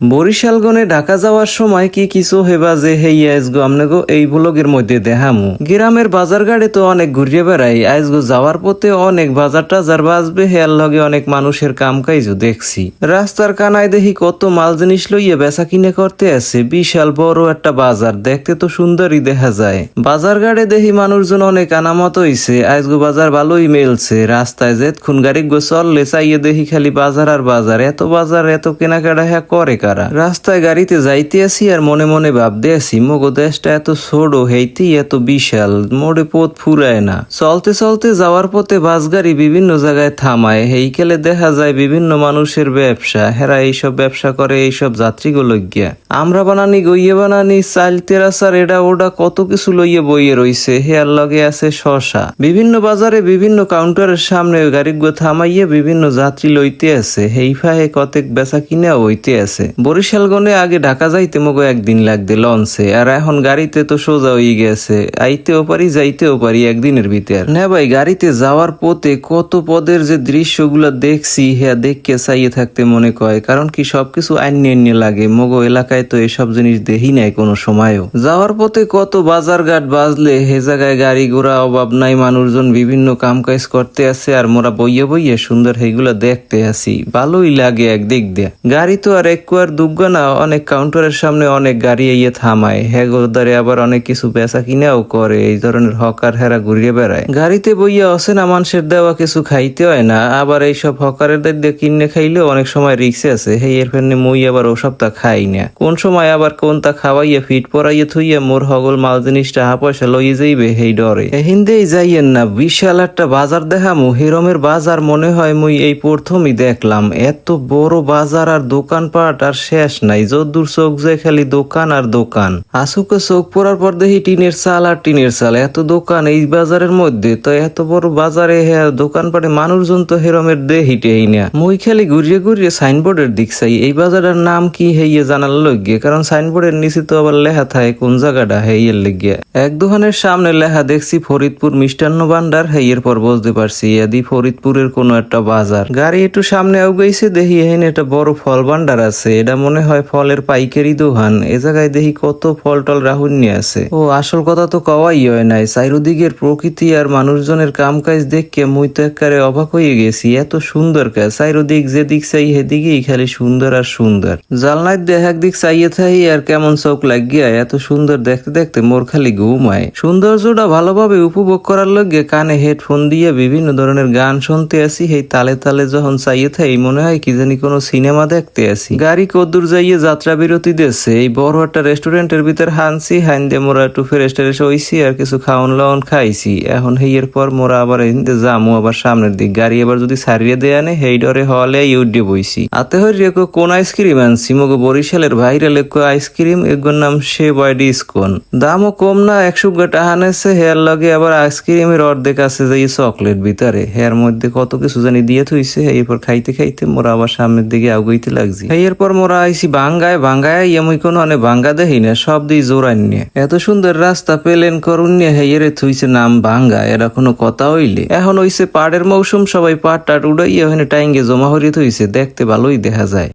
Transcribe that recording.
বরিশালগনে ঢাকা যাওয়ার সময় কি কিছু হেবা যে, হেই আইসগো আমনেগো, এই ব্লগের মধ্যে দেখামু গ্রামের বাজার গাড়ি তো অনেক ঘুরিয়ে বেড়াই। আইসগো যাওয়ার পথে অনেক বাজার টাজার বাজবে হেয়ার লগে অনেক মানুষের কাম কাইজও দেখছি। রাস্তার কানায় দেখি কত মাল জিনিস লইয়ে বেচা কিনে করতে আছে। বিশাল বড় একটা বাজার, দেখতে তো সুন্দরই দেখা যায়। বাজার গাড়ে দেখি মানুষজন অনেক আনামত হইছে। আইসগো বাজার ভালোই মেলছে। রাস্তায় যে খুন গাড়ি গো চললে চাইয়ে দেখি খালি বাজার আর বাজার। এত বাজার, এত কেনাকাটা হ্যাঁ করে? কারা রাস্তায় গাড়িতে যাইতে আসি আর মনে মনে ভাবতে আসি, মগো, দেশটা এত ছোট হেইতি এত বিশাল, মোড়ে পথ ফুরায় না। চলতে চলতে যাওয়ার পথে বাস গাড়ি বিভিন্ন জায়গায় থামায়। হেইকেলে দেখা যায় বিভিন্ন মানুষের ব্যবসা, হেরা এইসব ব্যবসা করে, এইসব যাত্রীগুলো গিয়া আমরা বানানি, গইয়ে বানানি চাল তেরাসার এটা ওটা কত কিছু লইয়ে বইয়ে রইছে হেয়ার লগে আছে শশা। বিভিন্ন বাজারে বিভিন্ন কাউন্টারের সামনে গাড়িগুলো থামাইয়ে বিভিন্ন যাত্রী লইতে আছে হেই ফাহে কতেক বেচা কিনা হইতে আছে বরিশালগনে আগে ঢাকা যাইতে মগো একদিন লাগতে লঞ্চে, আর এখন গাড়িতে তো সোজা হয়ে গেছে। আইতেও পারি, যাইতেও পারি একদিনের ভিতর। না ভাই, গাড়িতে যাওয়ার পথে কত পদের যে দৃশ্যগুলো দেখছি হ্যাঁ দেখকে চাইয়ে থাকতে মনে কয়। কারণ কি সবকিছু আইন আইনে লাগে। মগো এলাকায় তো এসব জিনিস দেখি নাই কোনো সময়ও। যাওয়ার পথে কত বাজার ঘাট বাজলে, হে জায়গায় গাড়ি ঘোড়া অভাব নাই, মানুষজন বিভিন্ন কাম কাজ করতে আছে আর মোরা বইয়ে বইয়ে সুন্দর সেইগুলো দেখতে আসি। ভালোই লাগে একদিক দিয়ে। গাড়ি তো আর একটু আর দুগ্গ না, অনেক কাউন্টারের সামনে অনেক গাড়ি ইয়ে থামায়। হেগোদারে আবার অনেক কিছু বেচা কিনাও করে, এই ধরনের হকার হেরা ঘুরিয়ে বেড়ায়। গাড়িতে বইয়া অসেনা মানুষের দেওয়া কিছু খাইতে হয় না, আবার এইসব হকারের দিয়ে কিনে খাইলেও অনেক সময় রিক্সে আছে। হে এর ফেরনে মই আবার ওসব তা খাই না। কোন সময় আবার কোন তা খাওয়াইয়া ফিট পরাইয়া থুইয়া মোর হগল মাল জিনিস টাকা পয়সা লইয়ে যাইবে, হেই ডরে। হিন্দেই যাইয়েন না, বিশাল একটা বাজার দেখামু। হিরমের বাজার মনে হয় মুই এই প্রথমই দেখলাম। এত বড় বাজার আর দোকানপাট আর শেষ নাই। যদ্দূর চোখ যায় খালি দোকান আর দোকান। আসুকে চোখ পড়ার পর দেখি টিনের চাল আর টিনের চাল। এত দোকান এই বাজারের মধ্যে, তো এত বড় বাজারে হ্যাঁ দোকানপাটে মানুষজন তো হেরমের দেহি টেহি না। মুই খালি ঘুরিয়ে ঘুরিয়ে সাইনবোর্ডের দিক চাই। এই বাজারের নাম কি হেইয়ে জানার লগে কারণ সাইনবোর্ডের নিচে তো আবার লেখা থাকে কোন জায়গাটা হেইয়ের লেগে এক দোকানের সামনে লেখা দেখছি ফরিদপুর মিষ্টান্ন ভান্ডার হেইয়ের পর বুঝতে পারছি এদি ফরিদপুরের কোনো একটা বাজার। গাড়ি একটু সামনে আউগাইছে, দেখি এখানে একটা বড় ফল ভান্ডার আছে। এটা মনে হয় ফলের পাইকারি দোকান। এ জায়গায় দেখি কত ফল টল রাহুল নিয়ে আছে ও, আসল কথা তো কওয়াই হয় নাই। চারিদিকের প্রকৃতি আর মানুষজনের কাম কাজ দেখে মুই তো একেবারে অবাক হয়ে গেছি। এত সুন্দর কাজ চারিদিক যেদিক চাই সেদিকেই খালি সুন্দর আর সুন্দর। জালনায় দেখ একদিক চাইয়ে থাই আর কেমন চোখ লাগিয়া এত সুন্দর দেখতে দেখতে মোর খালি ঘুমায় সৌন্দর্যটা ভালোভাবে উপভোগ করার লগে কানে হেডফোন দিয়ে বিভিন্ন ধরনের গান শুনতে আসি। সেই তালে তালে যখন চাইয়ে থাই, মনে হয় কি জানি কোনো সিনেমা দেখতে আসি। গাড়ি কদ্দুর যাইয়ে যাত্রা বিরতি দেশে এই বড় একটা রেস্টুরেন্টের ভিতর হানছি দিয়ে মোরা একটু ফ্রেশ ট্রেশ হইছি আর কিছু খাওন লাওন খাইছি। এখন হেইয়ের পর মোরা আবার হিন্দে যামু আবার সামনের দিক। গাড়ি আবার যদি সারিয়ে দেয় আনে, হেই ডরে হলে ইউডে বইছি। আতে হই রেকো কোন আইসক্রিম আনছি? মগো বরিশালের ভাইরাল একো আইসক্রিম এগুর নাম সে বয়ডি স্কোন। দামও কম না একশো টাকা নেছে, হেয়ার লগে আবার আইসক্রিমের অর্ধেক আছে যে চকলেট ভিতরে। হেয়ার মধ্যে কত কিছু জানি দিয়ে থইছে এরপর খাইতে খাইতে মোরা আবার সামনের দিকে আগুইতে লাগছি। এরপর মোরা আইসি বাঙ্গায় বাঙ্গায় ইয়ামুই কোনো অনেক বাঙ্গা দেখি না, সব দিয়ে জোরান নিয়ে। এত সুন্দর রাস্তা পেলেন করুন নিয়ে হেয়ারে থুইছে নাম বাঙ্গা, এরা কোনো কথা হইলে। এখন হইছে পাড়ের মৌসুম, সবাই পাট টাট উড়াইয়া ওখানে টাইঙ্গে জমা হরিয়ে থইছে, দেখতে ভালোই দেখা যায়।